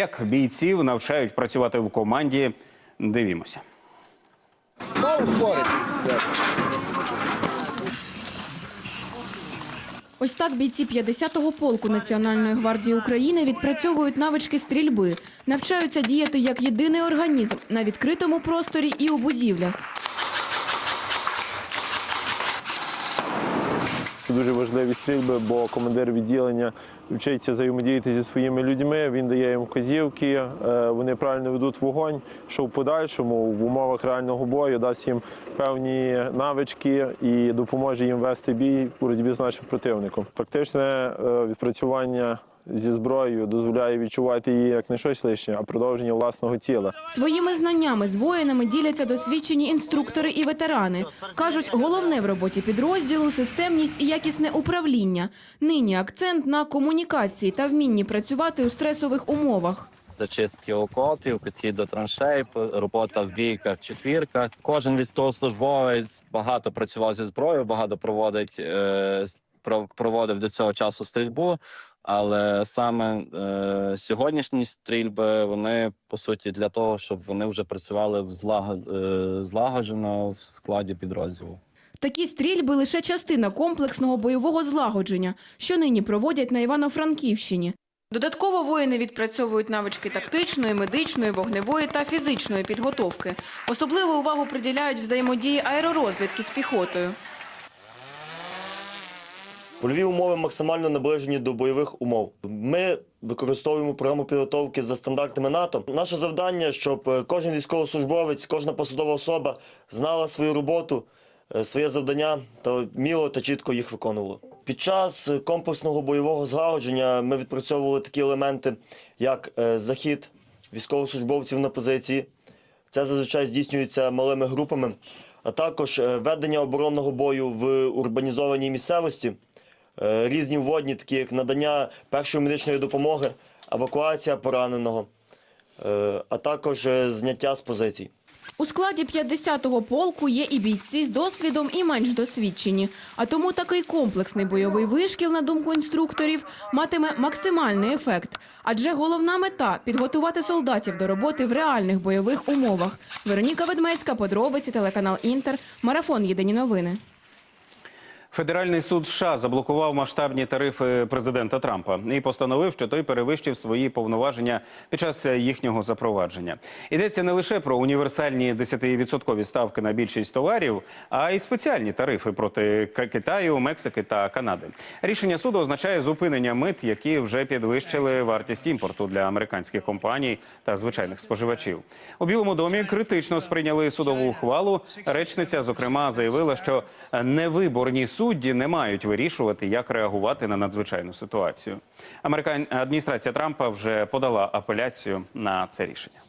Як бійців навчають працювати в команді, дивімося. Ось так бійці 50-го полку Національної гвардії України відпрацьовують навички стрільби, навчаються діяти як єдиний організм на відкритому просторі і у будівлях. Це дуже важливі стрільби, бо командир відділення вчиться взаємодіяти зі своїми людьми. Він дає їм вказівки, е, вони правильно ведуть вогонь, що в подальшому в умовах реального бою дасть їм певні навички і допоможе їм вести бій в боротьбі з нашим противником. Практичне е, відпрацювання зі зброєю дозволяє відчувати її як не щось лишнє, а продовження власного тіла. Своїми знаннями з воїнами діляться досвідчені інструктори і ветерани. Кажуть, головне в роботі підрозділу системність і якісне управління. Нині акцент на комунікації та вмінні працювати у стресових умовах. зачистки окопів, підхід до траншей, робота в бійках, четвірках. Кожен військовослужбовець багато працював зі зброєю, багато проводить е, проводив до цього часу стрільбу. Але саме е, сьогоднішні стрільби вони по суті для того, щоб вони вже працювали в злагод, е, злагоджено в складі підрозділу. Такі стрільби лише частина комплексного бойового злагодження, що нині проводять на Івано-Франківщині. Додатково воїни відпрацьовують навички тактичної, медичної, вогневої та фізичної підготовки. Особливу увагу приділяють взаємодії аеророзвідки з піхотою. Польові умови максимально наближені до бойових умов. Ми використовуємо програму підготовки за стандартами НАТО. Наше завдання, щоб е, кожен військовослужбовець, кожна посадова особа знала свою роботу, е, своє завдання та вміло та чітко їх виконувала. Під час е, комплексного бойового злагодження ми відпрацьовували такі елементи, як захід військовослужбовців на позиції. Це зазвичай здійснюється малими групами, а також ведення оборонного бою в урбанізованій місцевості, різні вводні, такі як надання першої медичної допомоги, евакуація пораненого, е, а також е, зняття з позицій. У складі 50-го полку є і бійці з досвідом, і менш досвідчені. А тому такий комплексний бойовий вишкіл, на думку інструкторів, матиме максимальний ефект. Адже головна мета підготувати солдатів до роботи в реальних бойових умовах. Вероніка Ведмецька, подробиці, телеканал Інтер, марафон Єдині новини. Федеральний суд США заблокував масштабні тарифи президента Трампа і постановив, що той перевищив свої повноваження під час їхнього запровадження. Йдеться не лише про універсальні 10% ставки на більшість товарів, а й спеціальні тарифи проти Китаю, Мексики та Канади. Рішення суду означає зупинення мит, які вже підвищили вартість імпорту для американських компаній та звичайних споживачів. У Білому домі критично сприйняли судову ухвалу. Речниця, зокрема, заявила, що невиборні судді не мають вирішувати, як реагувати на надзвичайну ситуацію. Американ... адміністрація Трампа вже подала апеляцію на це рішення.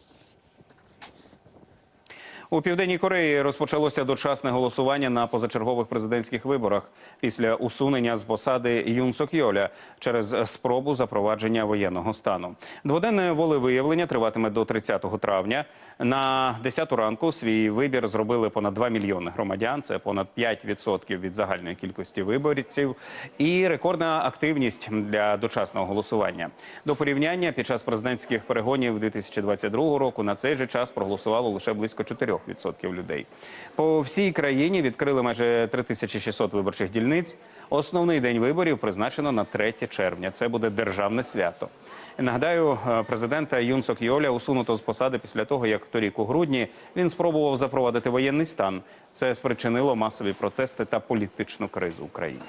У південній Кореї розпочалося дочасне голосування на позачергових президентських виборах після усунення з посади Юн Сок Йоля через спробу запровадження воєнного стану. Дводенне волевиявлення триватиме до 30 травня. На 10 ранку свій вибір зробили понад 2 мільйони громадян. Це понад 5% від загальної кількості виборців. І рекордна активність для дочасного голосування. До порівняння під час президентських перегонів 2022 року на цей же час проголосувало лише близько 4% людей. По всій країні відкрили майже 3600 виборчих дільниць. Основний день виборів призначено на 3 червня. Це буде державне свято. Нагадаю, е, президента Юн Йоля усунуто з посади після того, як торік у грудні він спробував запровадити воєнний стан. Це спричинило масові протести та політичну кризу в країні.